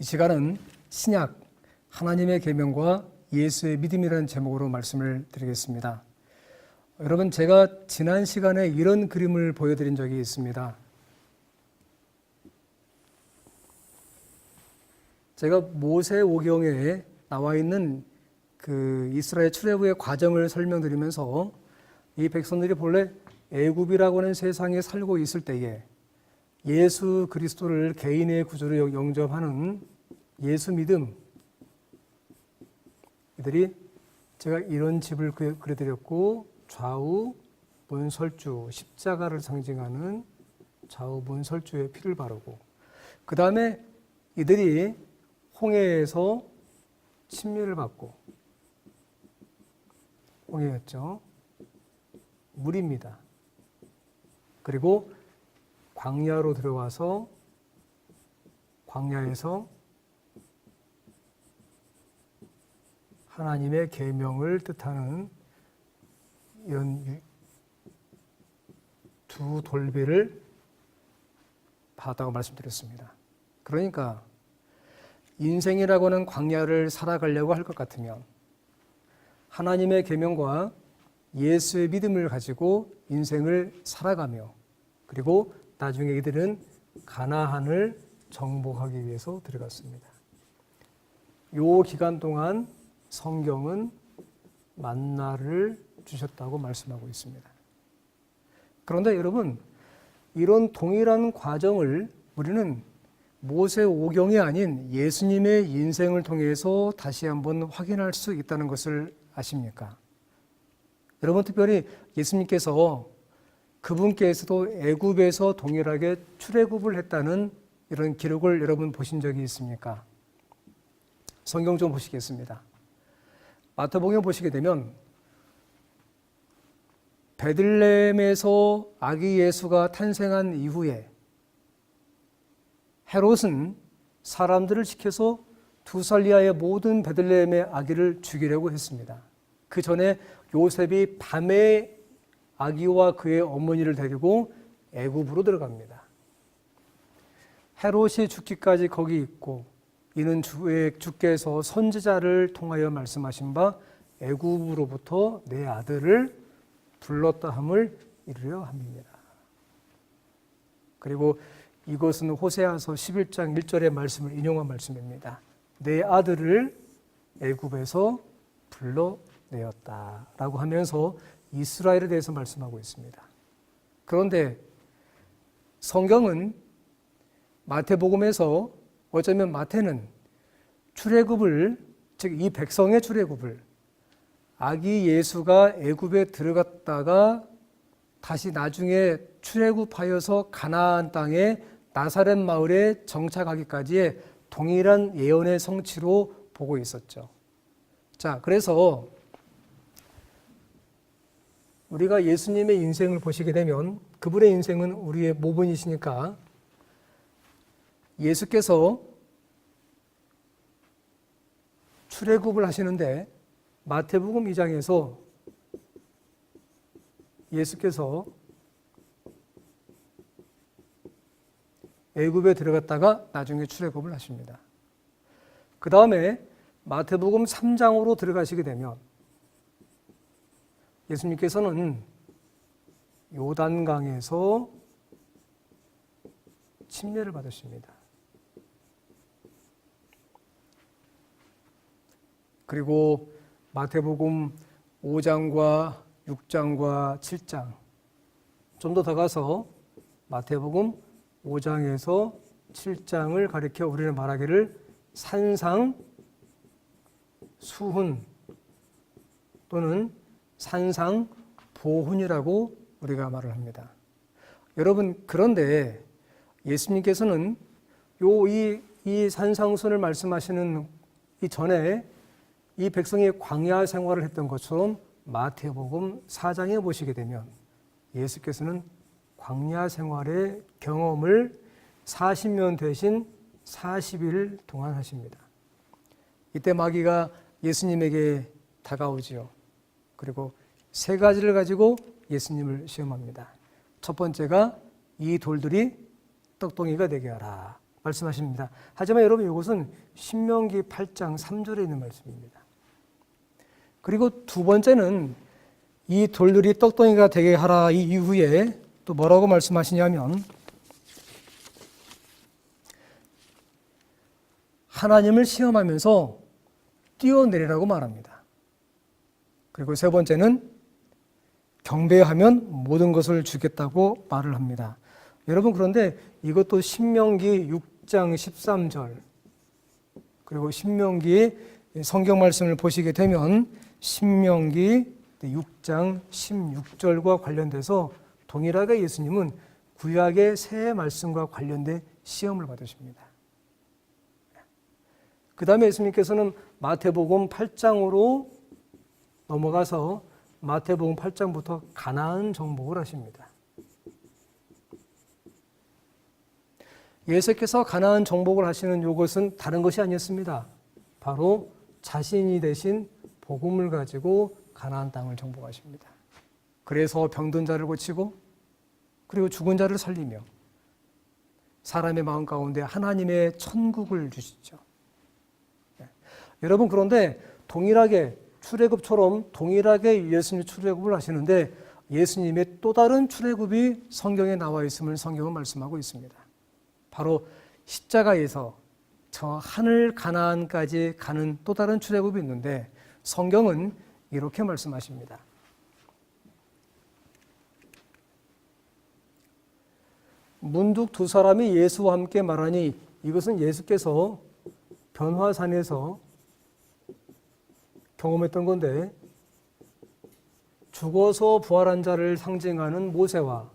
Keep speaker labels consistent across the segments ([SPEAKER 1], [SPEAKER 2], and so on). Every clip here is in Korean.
[SPEAKER 1] 이 시간은 신약 하나님의 계명과 예수의 믿음이라는 제목으로 말씀을 드리겠습니다. 여러분 제가 지난 시간에 이런 그림을 보여드린 적이 있습니다. 제가 모세오경에 나와 있는 그 이스라엘 출애굽의 과정을 설명드리면서 이 백성들이 본래 애굽이라고 하는 세상에 살고 있을 때에 예수 그리스도를 개인의 구조로 영접하는 예수 믿음 이들이 제가 이런 집을 그려드렸고 좌우 문설주 십자가를 상징하는 좌우 문설주의 피를 바르고 그 다음에 이들이 홍해에서 침례를 받고 홍해였죠 물입니다. 그리고 광야로 들어와서 광야에서 하나님의 계명을 뜻하는 연두 돌비를 받았다고 말씀드렸습니다. 그러니까 인생이라고는 광야를 살아가려고 할 것 같으면 하나님의 계명과 예수의 믿음을 가지고 인생을 살아가며 그리고 나중에 이들은 가나안을 정복하기 위해서 들어갔습니다. 요 기간 동안 성경은 만나를 주셨다고 말씀하고 있습니다. 그런데 여러분, 이런 동일한 과정을 우리는 모세 오경이 아닌 예수님의 인생을 통해서 다시 한번 확인할 수 있다는 것을 아십니까? 여러분 특별히 예수님께서 그분께서도 애굽에서 동일하게 출애굽을 했다는 이런 기록을 여러분 보신 적이 있습니까? 성경 좀 보시겠습니다. 마태복음 보시게 되면 베들레헴에서 아기 예수가 탄생한 이후에 헤롯은 사람들을 시켜서 두살 이하의 모든 베들레헴의 아기를 죽이려고 했습니다. 그 전에 요셉이 밤에 아기와 그의 어머니를 데리고 애굽으로 들어갑니다. 헤롯이 죽기까지 거기 있고 이는 주의 주께서 선지자를 통하여 말씀하신 바 애굽으로부터 내 아들을 불렀다 함을 이루려 함니다 그리고 이것은 호세아서 11장 1절의 말씀을 인용한 말씀입니다. 내 아들을 애굽에서 불러내었다라고 하면서 이스라엘에 대해서 말씀하고 있습니다. 그런데 성경은 마태복음에서 어쩌면 마태는 출애굽을 즉 이 백성의 출애굽을 아기 예수가 애굽에 들어갔다가 다시 나중에 출애굽하여서 가나안 땅의 나사렛 마을에 정착하기까지의 동일한 예언의 성취로 보고 있었죠. 자, 그래서 우리가 예수님의 인생을 보시게 되면 그분의 인생은 우리의 모범이시니까 예수께서 출애굽을 하시는데 마태복음 2장에서 예수께서 애굽에 들어갔다가 나중에 출애굽을 하십니다. 그 다음에 마태복음 3장으로 들어가시게 되면 예수님께서는 요단강에서 침례를 받으십니다. 그리고 마태복음 5장과 6장과 7장 좀더 다가서 마태복음 5장에서 7장을 가리켜 우리는 말하기를 산상 수훈 또는 산상 보훈이라고 우리가 말을 합니다. 여러분 그런데 예수님께서는 요 이 이 산상순을 말씀하시는 이 전에 이 백성이 광야 생활을 했던 것처럼 마태복음 4장에 보시게 되면 예수께서는 광야 생활의 경험을 40년 대신 40일 동안 하십니다. 이때 마귀가 예수님에게 다가오지요. 그리고 세 가지를 가지고 예수님을 시험합니다. 첫 번째가 이 돌들이 떡덩이가 되게 하라 말씀하십니다. 하지만 여러분 이것은 신명기 8장 3절에 있는 말씀입니다. 그리고 두 번째는 이 돌들이 떡덩이가 되게 하라 이 이후에 또 뭐라고 말씀하시냐면 하나님을 시험하면서 뛰어내리라고 말합니다. 그리고 세 번째는 경배하면 모든 것을 주겠다고 말을 합니다. 여러분 그런데 이것도 신명기 6장 13절 그리고 신명기 성경 말씀을 보시게 되면 신명기 6장 16절과 관련돼서 동일하게 예수님은 구약의 새 말씀과 관련된 시험을 받으십니다. 그 다음에 예수님께서는 마태복음 8장으로 넘어가서 마태복음 8장부터 가나안 정복을 하십니다. 예수께서 가나안 정복을 하시는 요것은 다른 것이 아니었습니다. 바로 자신이 대신 복음을 가지고 가나안 땅을 정복하십니다. 그래서 병든 자를 고치고 그리고 죽은 자를 살리며 사람의 마음 가운데 하나님의 천국을 주시죠. 예. 여러분 그런데 동일하게 출애굽처럼 동일하게 예수님이 출애굽을 하시는데 예수님의 또 다른 출애굽이 성경에 나와 있음을 성경은 말씀하고 있습니다. 바로 십자가에서 저 하늘 가나안까지 가는 또 다른 출애굽이 있는데 성경은 이렇게 말씀하십니다. 문득 두 사람이 예수와 함께 말하니 이것은 예수께서 변화산에서 경험했던 건데 죽어서 부활한 자를 상징하는 모세와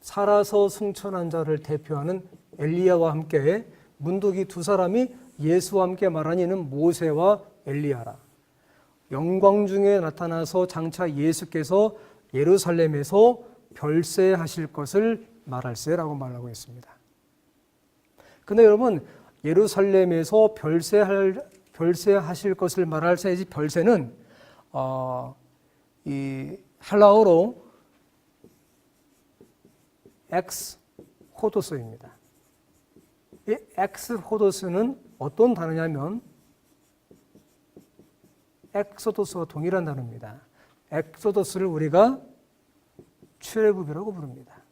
[SPEAKER 1] 살아서 승천한 자를 대표하는 엘리야와 함께 문득이 두 사람이 예수와 함께 말하니는 모세와 엘리야라. 영광 중에 나타나서 장차 예수께서 예루살렘에서 별세하실 것을 말할세라고 말하고 있습니다. 근데 여러분 예루살렘에서 별세할 별세하실 것을 말할 사이지 별세는 어, 이 헬라어로 엑스 호도스입니다. 이 엑스 호도스는 어떤 단어냐면 엑소도스와 동일한 단어입니다. 엑소도스를 우리가 출애굽이라고 부릅니다.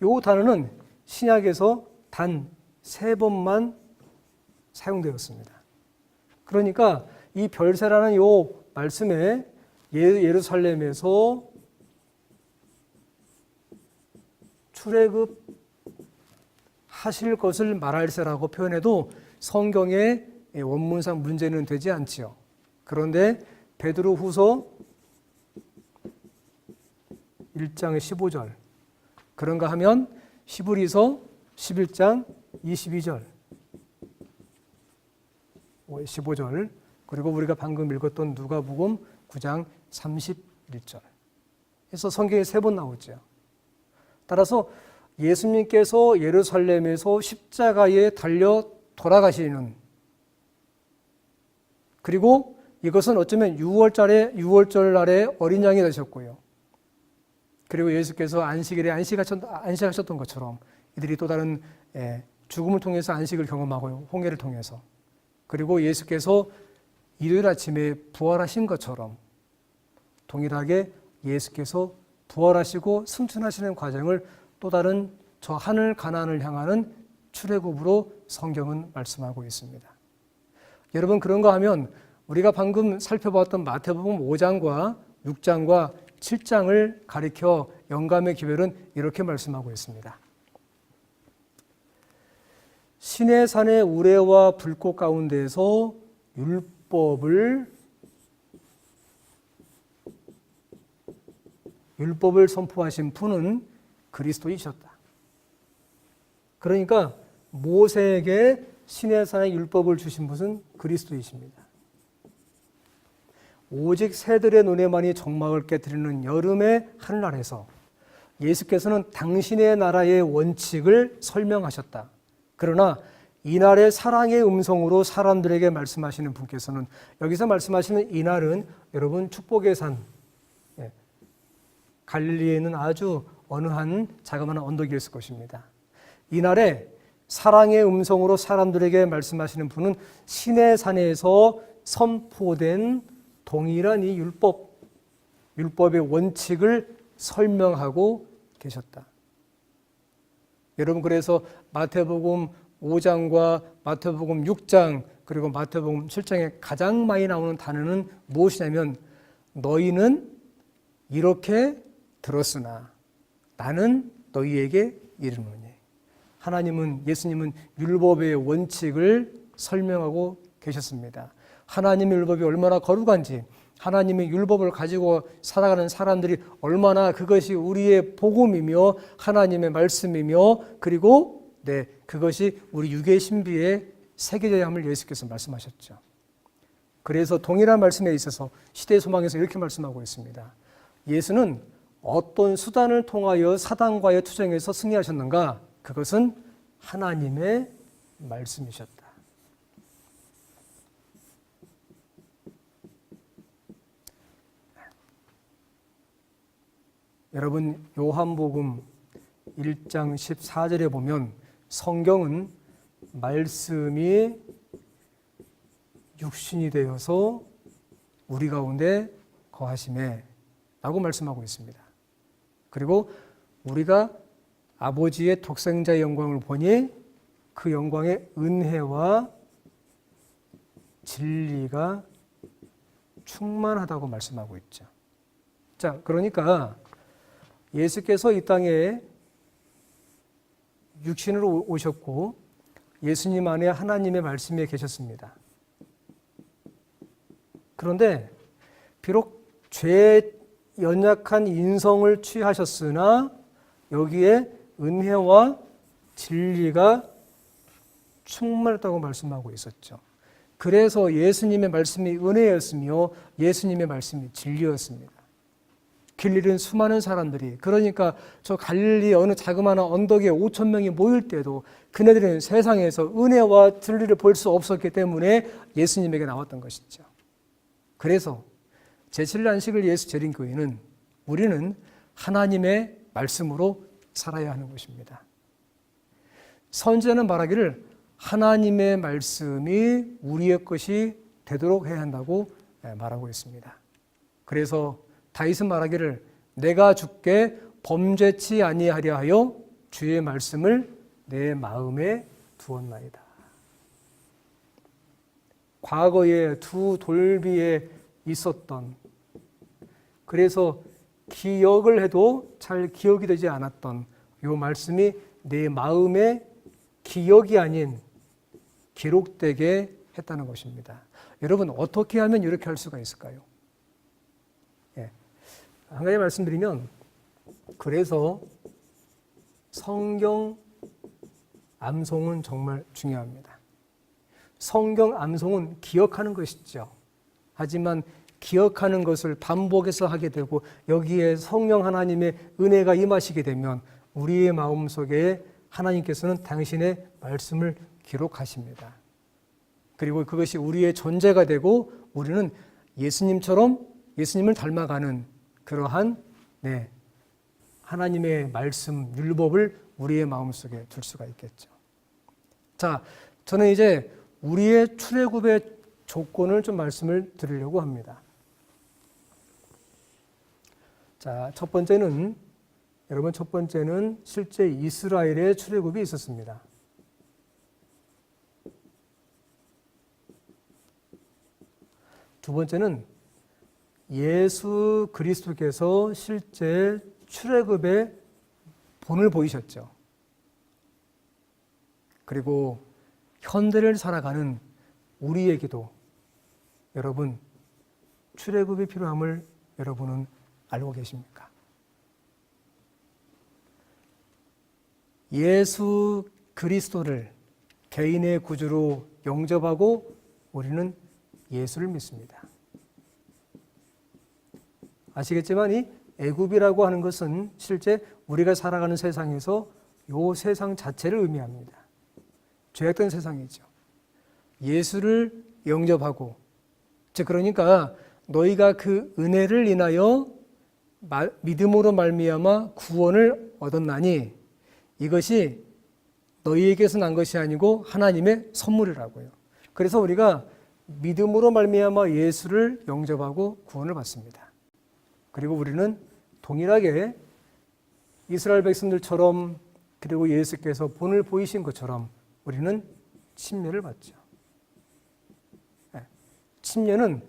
[SPEAKER 1] 이 단어는 신약에서 단세 번만 사용되었습니다. 그러니까 이 별세라는 요 말씀에 예, 예루살렘에서 출애굽 하실 것을 말할세라고 표현해도 성경의 예, 원문상 문제는 되지 않지요. 그런데 베드로 후서 1장 15절 그런가 하면 히브리서 11장 22절, 15절, 그리고 우리가 방금 읽었던 누가복음 9장 31절. 그래서 성경에 세 번 나오죠. 따라서 예수님께서 예루살렘에서 십자가에 달려 돌아가시는 그리고 이것은 어쩌면 6월절에 6월절 날에 어린 양이 되셨고요. 그리고 예수께서 안식일에 안식하셨, 안식하셨던 것처럼 이들이 또 다른 예, 죽음을 통해서 안식을 경험하고요. 홍해를 통해서. 그리고 예수께서 일요일 아침에 부활하신 것처럼 동일하게 예수께서 부활하시고 승천하시는 과정을 또 다른 저 하늘 가난을 향하는 출애굽으로 성경은 말씀하고 있습니다. 여러분 그런가 하면 우리가 방금 살펴봤던 마태복음 5장과 6장과 7장을 가리켜 영감의 기별은 이렇게 말씀하고 있습니다. 신해산의 우레와 불꽃 가운데서 율법을 율법을 선포하신 분은 그리스도이셨다. 그러니까 모세에게 신해산의 율법을 주신 분은 그리스도이십니다. 오직 새들의 눈에만이 정막을 깨뜨리는 여름의 하늘나라서 예수께서는 당신의 나라의 원칙을 설명하셨다. 그러나 이날의 사랑의 음성으로 사람들에게 말씀하시는 분께서는 여기서 말씀하시는 이날은 여러분 축복의 산 예. 갈릴리에는 아주 어느 한 자그마한 언덕이었을 것입니다. 이날에 사랑의 음성으로 사람들에게 말씀하시는 분은 신의 산에서 선포된 동일한 이 율법 율법의 원칙을 설명하고 계셨다. 여러분 그래서 마태복음 5장과 마태복음 6장 그리고 마태복음 7장에 가장 많이 나오는 단어는 무엇이냐면 너희는 이렇게 들었으나 나는 너희에게 이르노니 하나님은 예수님은 율법의 원칙을 설명하고 계셨습니다. 하나님의 율법이 얼마나 거룩한지 하나님의 율법을 가지고 살아가는 사람들이 얼마나 그것이 우리의 복음이며 하나님의 말씀이며 그리고 네, 그것이 우리 육의 신비에 새겨져야 함을 예수께서 말씀하셨죠. 그래서 동일한 말씀에 있어서 시대 소망에서 이렇게 말씀하고 있습니다. 예수는 어떤 수단을 통하여 사단과의 투쟁에서 승리하셨는가? 그것은 하나님의 말씀이셨다. 여러분 요한복음 1장 14절에 보면 성경은 말씀이 육신이 되어서 우리 가운데 거하심에 라고 말씀하고 있습니다. 그리고 우리가 아버지의 독생자의 영광을 보니 그 영광의 은혜와 진리가 충만하다고 말씀하고 있죠. 자, 그러니까 예수께서 이 땅에 육신으로 오셨고 예수님 안에 하나님의 말씀에 계셨습니다. 그런데 비록 죄 연약한 인성을 취하셨으나 여기에 은혜와 진리가 충만했다고 말씀하고 있었죠. 그래서 예수님의 말씀이 은혜였으며 예수님의 말씀이 진리였습니다. 길리는 수많은 사람들이 그러니까 저 갈릴리 어느 자그마한 언덕에 5천 명이 모일 때도 그네들은 세상에서 은혜와 진리를 볼 수 없었기 때문에 예수님에게 나왔던 것이죠. 그래서 제7난식을 예수 제린 교회는 우리는 하나님의 말씀으로 살아야 하는 것입니다. 선제는 말하기를 하나님의 말씀이 우리의 것이 되도록 해야 한다고 말하고 있습니다. 그래서 다윗은 말하기를 내가 죽게 범죄치 아니하려 하여 주의 말씀을 내 마음에 두었나이다. 과거의 두 돌비에 있었던 그래서 기억을 해도 잘 기억이 되지 않았던 요 말씀이 내 마음에 기억이 아닌 기록되게 했다는 것입니다. 여러분 어떻게 하면 이렇게 할 수가 있을까요? 한 가지 말씀드리면 그래서 성경 암송은 정말 중요합니다. 성경 암송은 기억하는 것이죠. 하지만 기억하는 것을 반복해서 하게 되고 여기에 성령 하나님의 은혜가 임하시게 되면 우리의 마음 속에 하나님께서는 당신의 말씀을 기록하십니다. 그리고 그것이 우리의 존재가 되고 우리는 예수님처럼 예수님을 닮아가는 그러한 네, 하나님의 말씀 율법을 우리의 마음속에 둘 수가 있겠죠. 자, 저는 이제 우리의 출애굽의 조건을 좀 말씀을 드리려고 합니다. 자, 첫 번째는 여러분 첫 번째는 실제 이스라엘의 출애굽이 있었습니다. 두 번째는 예수 그리스도께서 실제 출애굽의 본을 보이셨죠. 그리고 현대를 살아가는 우리에게도 여러분 출애굽의 필요함을 여러분은 알고 계십니까? 예수 그리스도를 개인의 구주로 영접하고 우리는 예수를 믿습니다. 아시겠지만 이 애굽이라고 하는 것은 실제 우리가 살아가는 세상에서 이 세상 자체를 의미합니다. 죄악된 세상이죠. 예수를 영접하고 즉 그러니까 너희가 그 은혜를 인하여 믿음으로 말미암아 구원을 얻었나니 이것이 너희에게서 난 것이 아니고 하나님의 선물이라고요. 그래서 우리가 믿음으로 말미암아 예수를 영접하고 구원을 받습니다. 그리고 우리는 동일하게 이스라엘 백성들처럼 그리고 예수께서 본을 보이신 것처럼 우리는 침례를 받죠. 침례는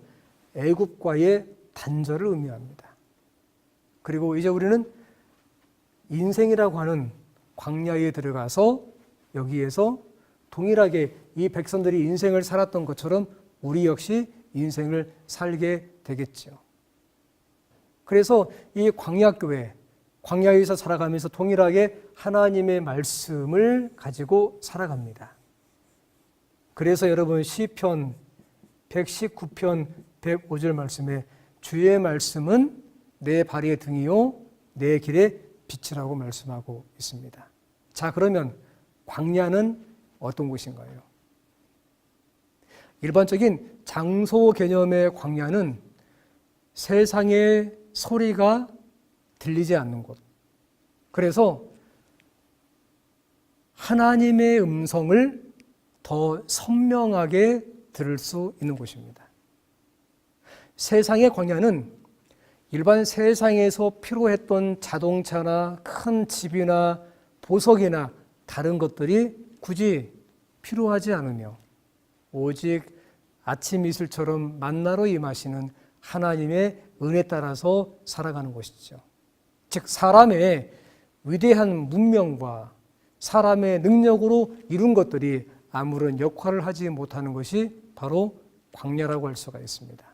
[SPEAKER 1] 예, 애국과의 단절을 의미합니다. 그리고 이제 우리는 인생이라고 하는 광야에 들어가서 여기에서 동일하게 이 백성들이 인생을 살았던 것처럼 우리 역시 인생을 살게 되겠죠. 그래서 이 광야교회, 광야에서 살아가면서 통일하게 하나님의 말씀을 가지고 살아갑니다. 그래서 여러분 시편 119편 105절 말씀에 주의 말씀은 내 발의 등이요 내 길의 빛이라고 말씀하고 있습니다. 자, 그러면 광야는 어떤 곳인가요? 일반적인 장소 개념의 광야는 세상의 소리가 들리지 않는 곳. 그래서 하나님의 음성을 더 선명하게 들을 수 있는 곳입니다. 세상의 광야는 일반 세상에서 필요했던 자동차나 큰 집이나 보석이나 다른 것들이 굳이 필요하지 않으며 오직 아침 이슬처럼 만나러 임하시는 하나님의 은혜 따라서 살아가는 것이죠. 즉 사람의 위대한 문명과 사람의 능력으로 이룬 것들이 아무런 역할을 하지 못하는 것이 바로 광야라고 할 수가 있습니다.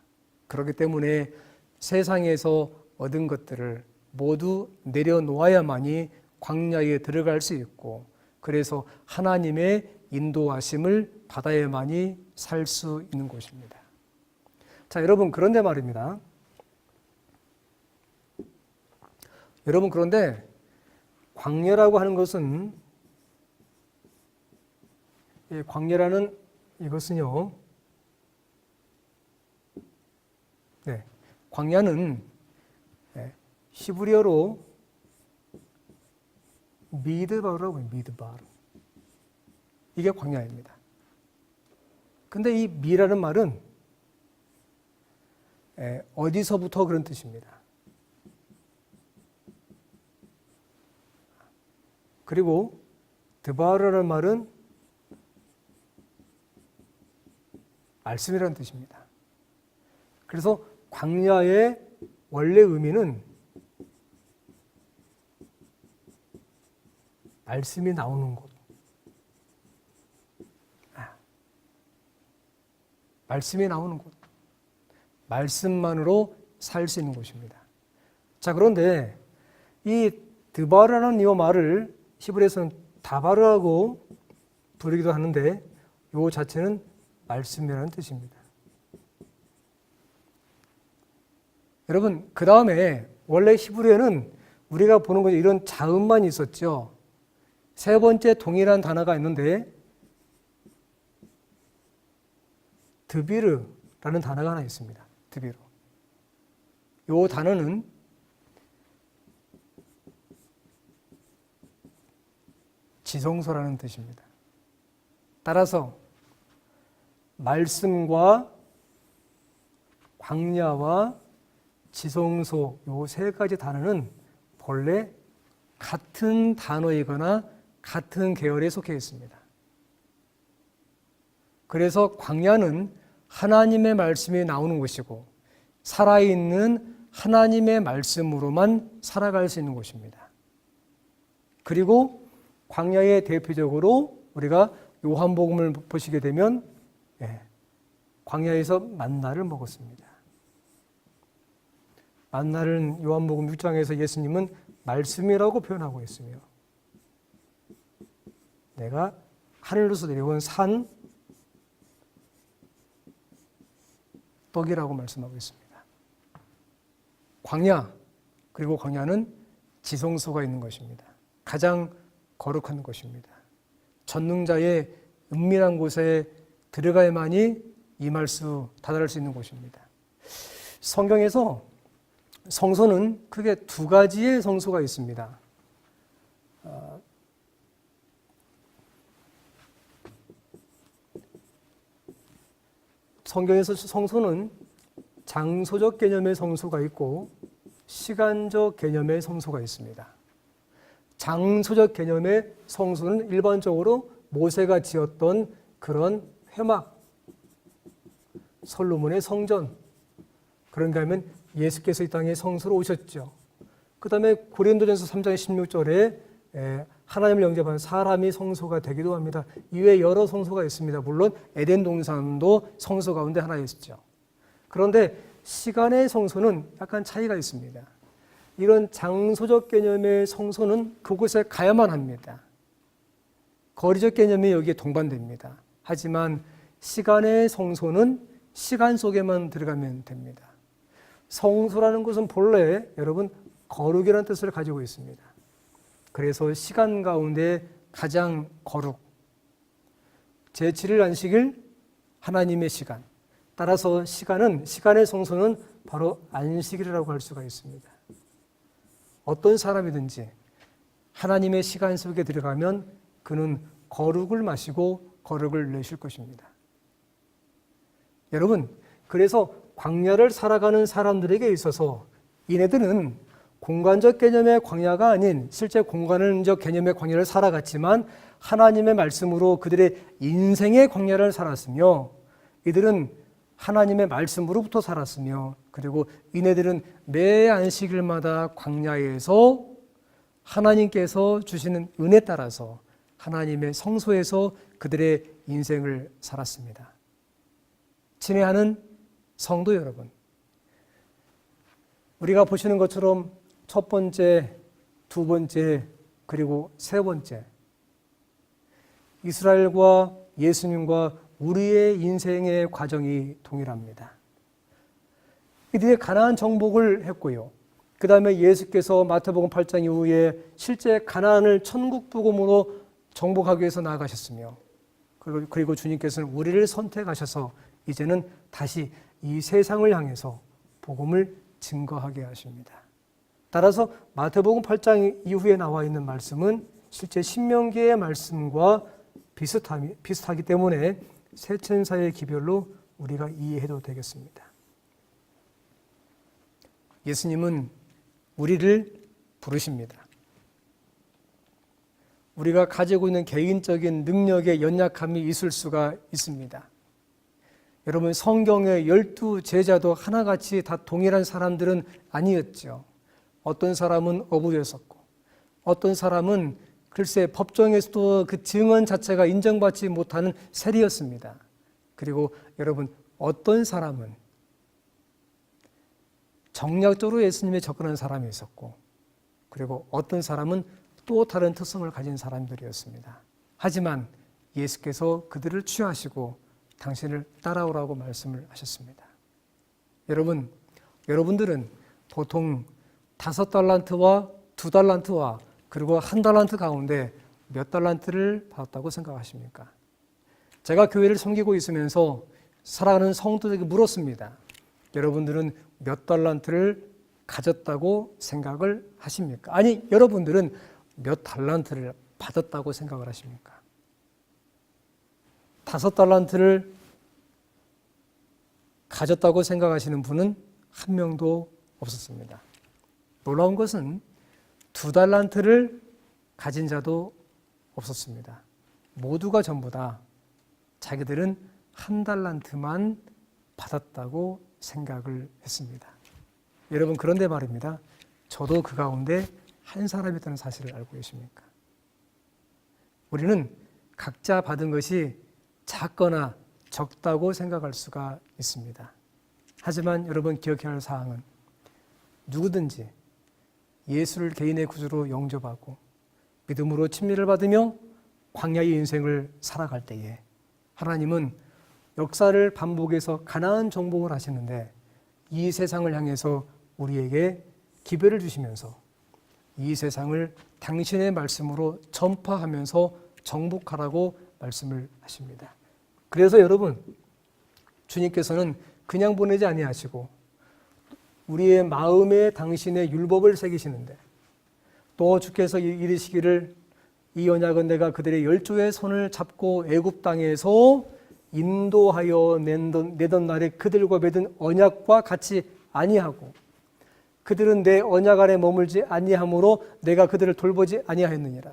[SPEAKER 1] 그렇기 때문에 세상에서 얻은 것들을 모두 내려놓아야만이 광야에 들어갈 수 있고 그래서 하나님의 인도하심을 받아야만이 살 수 있는 곳입니다. 자, 여러분, 그런데 말입니다. 여러분, 그런데 광야라고 하는 것은 예, 광야라는 이것은요. 네, 광야는 시브리어로 예, 미드바르라고 해요. 미드바르. 이게 광야입니다. 근데 이 미라는 말은 예, 어디서부터 그런 뜻입니다. 그리고 드바르라는 말은 말씀이라는 뜻입니다. 그래서 광야의 원래 의미는 말씀이 나오는 곳. 아, 말씀이 나오는 곳. 말씀만으로 살 수 있는 것입니다. 자, 그런데 이 드바르라는 이 말을 히브리에서는 다바르라고 부르기도 하는데 이 자체는 말씀이라는 뜻입니다. 여러분, 그 다음에 원래 히브리에는 우리가 보는 것 이런 자음만 있었죠. 세 번째 동일한 단어가 있는데 드비르라는 단어가 하나 있습니다. 드비로. 요 단어는 지성소라는 뜻입니다. 따라서 말씀과 광야와 지성소 요 세 가지 단어는 본래 같은 단어이거나 같은 계열에 속해 있습니다. 그래서 광야는 하나님의 말씀이 나오는 곳이고 살아있는 하나님의 말씀으로만 살아갈 수 있는 곳입니다. 그리고 광야의 대표적으로 우리가 요한복음을 보시게 되면 예, 광야에서 만나를 먹었습니다. 만나는 요한복음 6장에서 예수님은 말씀이라고 표현하고 있으며 내가 하늘로서 내려온 산 축복이라고 말씀하고 있습니다. 광야, 그리고 광야는 지성소가 있는 것입니다. 가장 거룩한 것입니다. 전능자의 은밀한 곳에 들어가야만이 임할 수, 다다를 수 있는 곳입니다. 성경에서 성소는 크게 두 가지의 성소가 있습니다. 어, 성경에서 성소는 장소적 개념의 성소가 있고 시간적 개념의 성소가 있습니다. 장소적 개념의 성소는 일반적으로 모세가 지었던 그런 회막, 솔로몬의 성전, 그런가 하면 예수께서 이 땅에 성소로 오셨죠. 그 다음에 고린도전서 3장 16절에 하나님을 영접하는 사람이 성소가 되기도 합니다. 이외 여러 성소가 있습니다. 물론 에덴 동산도 성소 가운데 하나였죠. 그런데 시간의 성소는 약간 차이가 있습니다. 이런 장소적 개념의 성소는 그곳에 가야만 합니다. 거리적 개념이 여기에 동반됩니다. 하지만 시간의 성소는 시간 속에만 들어가면 됩니다. 성소라는 것은 본래 여러분 거룩이라는 뜻을 가지고 있습니다. 그래서 시간 가운데 가장 거룩. 제7일 안식일 하나님의 시간. 따라서 시간은 시간의 성소는 바로 안식일이라고 할 수가 있습니다. 어떤 사람이든지 하나님의 시간 속에 들어가면 그는 거룩을 마시고 거룩을 내실 것입니다. 여러분, 그래서 광야를 살아가는 사람들에게 있어서 이네들은 공간적 개념의 광야가 아닌 실제 공간적 개념의 광야를 살아갔지만 하나님의 말씀으로 그들의 인생의 광야를 살았으며 이들은 하나님의 말씀으로부터 살았으며 그리고 이네들은 매 안식일마다 광야에서 하나님께서 주시는 은혜 따라서 하나님의 성소에서 그들의 인생을 살았습니다. 친애하는 성도 여러분, 우리가 보시는 것처럼 첫 번째, 두 번째, 그리고 세 번째. 이스라엘과 예수님과 우리의 인생의 과정이 동일합니다. 이들이 가나안 정복을 했고요. 그 다음에 예수께서 마태복음 8장 이후에 실제 가나안을 천국 복음으로 정복하기 위해서 나아가셨으며, 그리고 주님께서는 우리를 선택하셔서 이제는 다시 이 세상을 향해서 복음을 증거하게 하십니다. 따라서 마태복음 8장 이후에 나와 있는 말씀은 실제 신명기의 말씀과 비슷함이, 비슷하기 때문에 세천사의 기별로 우리가 이해해도 되겠습니다. 예수님은 우리를 부르십니다. 우리가 가지고 있는 개인적인 능력의 연약함이 있을 수가 있습니다. 여러분 성경의 열두 제자도 하나같이 다 동일한 사람들은 아니었죠. 어떤 사람은 어부였었고 어떤 사람은 글쎄 법정에서도 그 증언 자체가 인정받지 못하는 세리였습니다. 그리고 여러분 어떤 사람은 정략적으로 예수님에 접근한 사람이 있었고 그리고 어떤 사람은 또 다른 특성을 가진 사람들이었습니다. 하지만 예수께서 그들을 취하시고 당신을 따라오라고 말씀을 하셨습니다. 여러분, 여러분들은 보통 다섯 달란트와 두 달란트와 그리고 한 달란트 가운데 몇 달란트를 받았다고 생각하십니까? 제가 교회를 섬기고 있으면서 사랑하는 성도들에게 물었습니다. 여러분들은 몇 달란트를 가졌다고 생각을 하십니까? 아니, 여러분들은 몇 달란트를 받았다고 생각을 하십니까? 다섯 달란트를 가졌다고 생각하시는 분은 한 명도 없었습니다. 놀라운 것은 두 달란트를 가진 자도 없었습니다. 모두가 전부다 자기들은 한 달란트만 받았다고 생각을 했습니다. 여러분 그런데 말입니다. 저도 그 가운데 한 사람이었다는 사실을 알고 계십니까? 우리는 각자 받은 것이 작거나 적다고 생각할 수가 있습니다. 하지만 여러분 기억해야 할 사항은 누구든지 예수를 개인의 구주로 영접하고 믿음으로 친밀을 받으며 광야의 인생을 살아갈 때에 하나님은 역사를 반복해서 가나안 정복을 하시는데 이 세상을 향해서 우리에게 기별을 주시면서 이 세상을 당신의 말씀으로 전파하면서 정복하라고 말씀을 하십니다. 그래서 여러분 주님께서는 그냥 보내지 아니하시고 우리의 마음에 당신의 율법을 새기시는데 또 주께서 이르시기를 이 언약은 내가 그들의 열조의 손을 잡고 애굽 땅에서 인도하여 낸던, 내던 날에 그들과 맺은 언약과 같이 아니하고 그들은 내 언약 아래 머물지 아니하므로 내가 그들을 돌보지 아니하였느니라.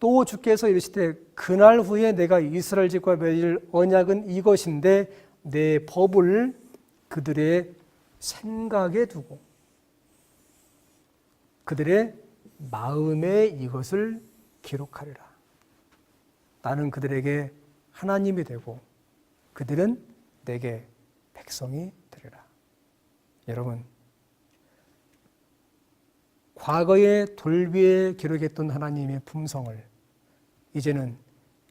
[SPEAKER 1] 또 주께서 이르시되 그날 후에 내가 이스라엘 집과 맺을 언약은 이것인데 내 법을 그들의 생각에 두고 그들의 마음에 이것을 기록하리라. 나는 그들에게 하나님이 되고 그들은 내게 백성이 되리라. 여러분, 과거의 돌비에 기록했던 하나님의 품성을 이제는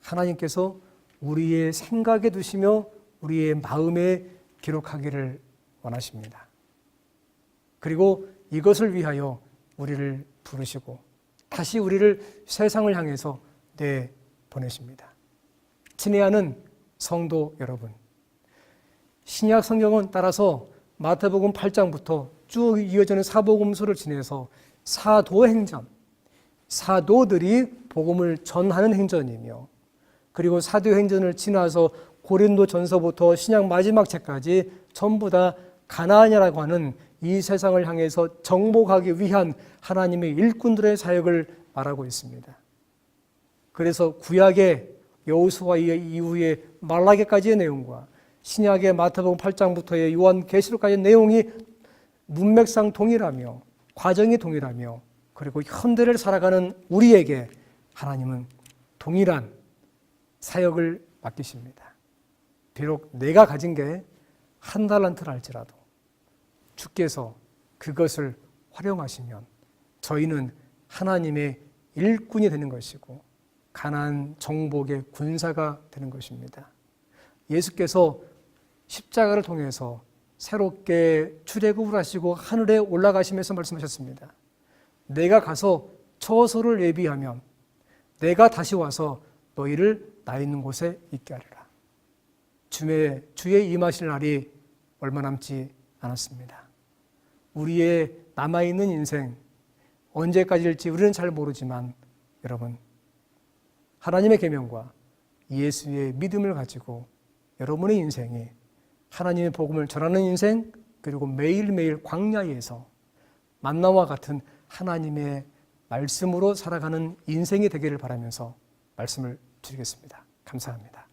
[SPEAKER 1] 하나님께서 우리의 생각에 두시며 우리의 마음에 기록하기를 원하십니다. 그리고 이것을 위하여 우리를 부르시고 다시 우리를 세상을 향해서 내 보내십니다. 친애하는 성도 여러분, 신약 성경은 따라서 마태복음 8장부터 쭉 이어지는 사복음서를 지내서 사도 행전, 사도들이 복음을 전하는 행전이며 그리고 사도 행전을 지나서 고린도 전서부터 신약 마지막 책까지 전부 다 가나안이라고 하는 이 세상을 향해서 정복하기 위한 하나님의 일꾼들의 사역을 말하고 있습니다. 그래서 구약의 여호수아 이후에 말라기까지의 내용과 신약의 마태복음 8장부터의 요한 계시록까지의 내용이 문맥상 동일하며 과정이 동일하며 그리고 현대를 살아가는 우리에게 하나님은 동일한 사역을 맡기십니다. 비록 내가 가진 게한 달란트를 할지라도 주께서 그것을 활용하시면 저희는 하나님의 일꾼이 되는 것이고 가난 정복의 군사가 되는 것입니다. 예수께서 십자가를 통해서 새롭게 출애굽을 하시고 하늘에 올라가시면서 말씀하셨습니다. 내가 가서 처소를 예비하면 내가 다시 와서 너희를 나 있는 곳에 있게 하리라. 주의 주의 임하실 날이 얼마 남지 않았습니다. 우리의 남아있는 인생, 언제까지일지 우리는 잘 모르지만 여러분, 하나님의 계명과 예수의 믿음을 가지고 여러분의 인생이 하나님의 복음을 전하는 인생, 그리고 매일매일 광야에서 만나와 같은 하나님의 말씀으로 살아가는 인생이 되기를 바라면서 말씀을 드리겠습니다. 감사합니다.